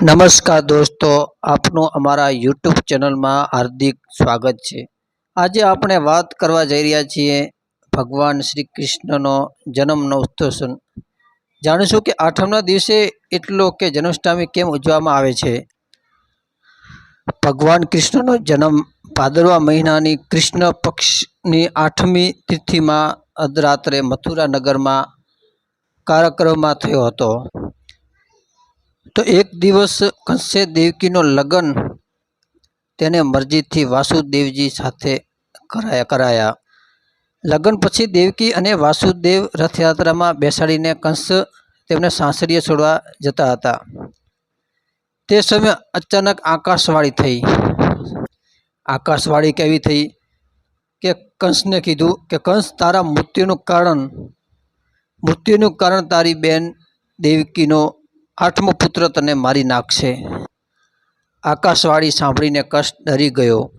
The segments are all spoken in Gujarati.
નમસ્કાર દોસ્તો, આપનું અમારા યુટ્યુબ ચેનલમાં હાર્દિક સ્વાગત છે. આજે આપણે વાત કરવા જઈ રહ્યા છીએ ભગવાન શ્રી કૃષ્ણનો જન્મનો ઉત્સવ જાણીશું કે આઠમના દિવસે એટલો કે જન્માષ્ટમી કેમ ઉજવવામાં આવે છે? ભગવાન કૃષ્ણનો જન્મ ભાદરવા મહિનાની કૃષ્ણ પક્ષની આઠમી તિથિમાં અધરાત્રે મથુરા નગરમાં કાર્યક્રમમાં થયો હતો. તો એક દિવસ કંસે દેવકીનો લગ્ન તેને મરજીથી વાસુદેવજી સાથે કરાયા કરાયા. લગ્ન પછી દેવકી અને વાસુદેવ રથયાત્રામાં બેસાડીને કંસ તેમને સાસરીએ છોડવા જતા હતા. તે સમયે અચાનક આકાશવાળી થઈ. આકાશવાળી કેવી થઈ કે કંસને કીધું કે કંસ, તારા મૃત્યુનું કારણ મૃત્યુનું કારણ તારી બેન દેવકીનો આઠમો પુત્ર તને મારી નાખશે. આકાશવાણી સાંભળીને કષ્ટ ડરી ગયો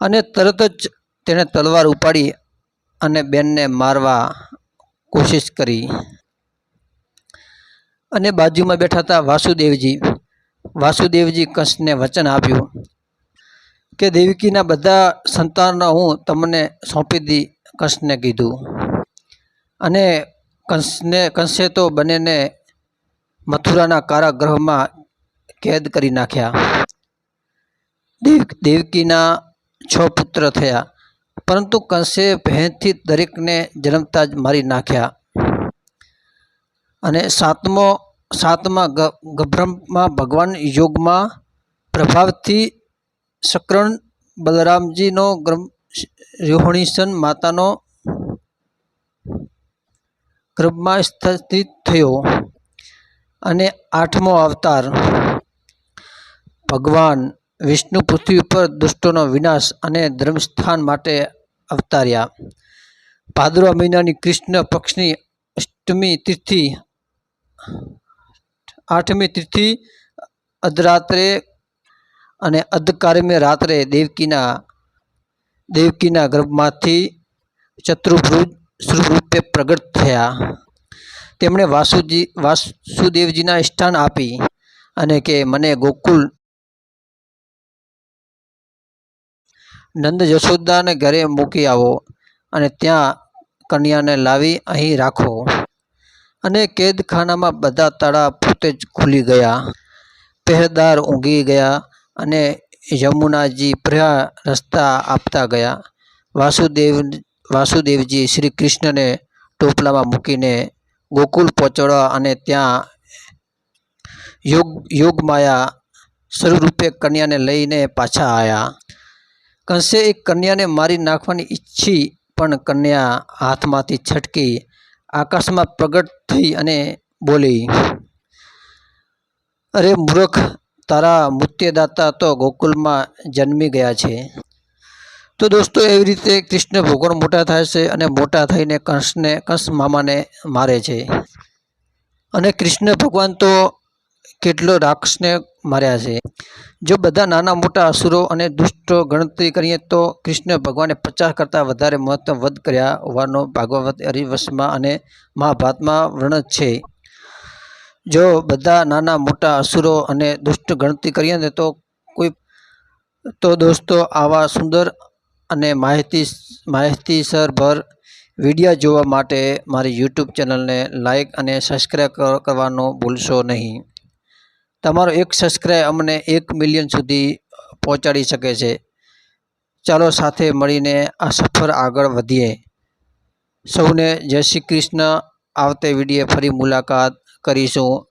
અને તરત જ તેણે તલવાર ઉપાડી અને બેનને મારવા કોશિશ કરી. અને બાજુમાં બેઠા હતા વાસુદેવજી. વાસુદેવજી કંસને વચન આપ્યું કે, દેવકીના બધા સંતાનો હું તમને સોંપી દી, કંસને કીધું. અને કંસને, કંસે તો બંનેને મથુરાના કારાગૃહમાં કેદ કરી નાખ્યા. દેવ, દેવકીના છ પુત્ર થયા. પરંતુ કંસે ભેંસથી દરેકને જન્મતા જ મારી નાખ્યા. અને સાતમો, સાતમા ગભ્રમમાં ભગવાન યોગમાં પ્રભાવથી શકરણ બલરામજીનો ગ્રમ, રોહિણીસન માતાનો ગર્ભમાં સ્થિત થયો. અને આઠમો અવતાર, ભગવાન વિષ્ણુ પૃથ્વી પર દુષ્ટોનો વિનાશ અને ધર્મસ્થાન માટે અવતાર્યા. ભાદરવા મહિનાની કૃષ્ણ પક્ષની અષ્ટમી તિથિ, આઠમી તિથિ અર્ધરાત્રે અને અર્ધકારમે રાત્રે દેવકીના દેવકીના ગર્ભમાંથી ચતુર્ભુજ સ્વરૂપે પ્રગટ થયા. તેમણે વાસુજી, વાસુદેવજીના સ્થાન આપી અને કે મને ગોકુલ નંદ જશોદાને ઘરે મૂકી આવો અને ત્યાં કન્યાને લાવી અહીં રાખો. અને કેદખાનામાં બધા તાળા પોતે જ ખુલી ગયા. પહેરદાર ઊંઘી ગયા અને યમુનાજી પ્રયા રસ્તા આપતા ગયા. વાસુદેવ, વાસુદેવજી શ્રી કૃષ્ણને ટોપલામાં મૂકીને ગોકુલ પહોંચાડવા અને ત્યાં યોગ યોગમાયા સ્વરૂપે કન્યાને લઈને પાછા આવ્યા કંસે એક કન્યાને મારી નાખવાની ઈચ્છી પણ કન્યા હાથમાંથી છટકી આકાશમાં પ્રગટ થઈ અને બોલી, અરે મૂર્ખ, તારા મૃત્યુદાતા તો ગોકુલમાં જન્મી ગયા છે. તો દોસ્તો, એવી રીતે કૃષ્ણ ભગવાન મોટા થાય છે અને મોટા થઈને કંસને, કંસ મામાને મારે છે. અને કૃષ્ણ ભગવાન તો કેટલો રાક્ષસને માર્યા છે. જો બધા નાના મોટા અસુરો અને દુષ્ટો ગણતરી કરીએ તો કૃષ્ણ ભગવાને પચાસ કરતાં વધારે મહત્તમ વધ કર્યા હોવાનો ભાગવત હરિવંશમાં અને મહાભારતમાં વર્ણન છે. જો બધા નાના મોટા અસુરો અને દુષ્ટ ગણતરી કરીએ ને તો કોઈ, તો દોસ્તો આવા સુંદર અને માહિતી માહિતીસરભર વિડીયા જોવા માટે મારી યુટ્યુબ ચેનલને લાઇક અને સબસ્ક્રાઈબ કરવાનું ભૂલશો નહીં. તમારો એક સબસ્ક્રાઈબ અમને એક મિલિયન સુધી પહોંચાડી શકે છે. ચાલો સાથે મળીને આ સફર આગળ વધીએ. સૌને જય શ્રી કૃષ્ણ. આવતે વીડિયો ફરી મુલાકાત કરીશું.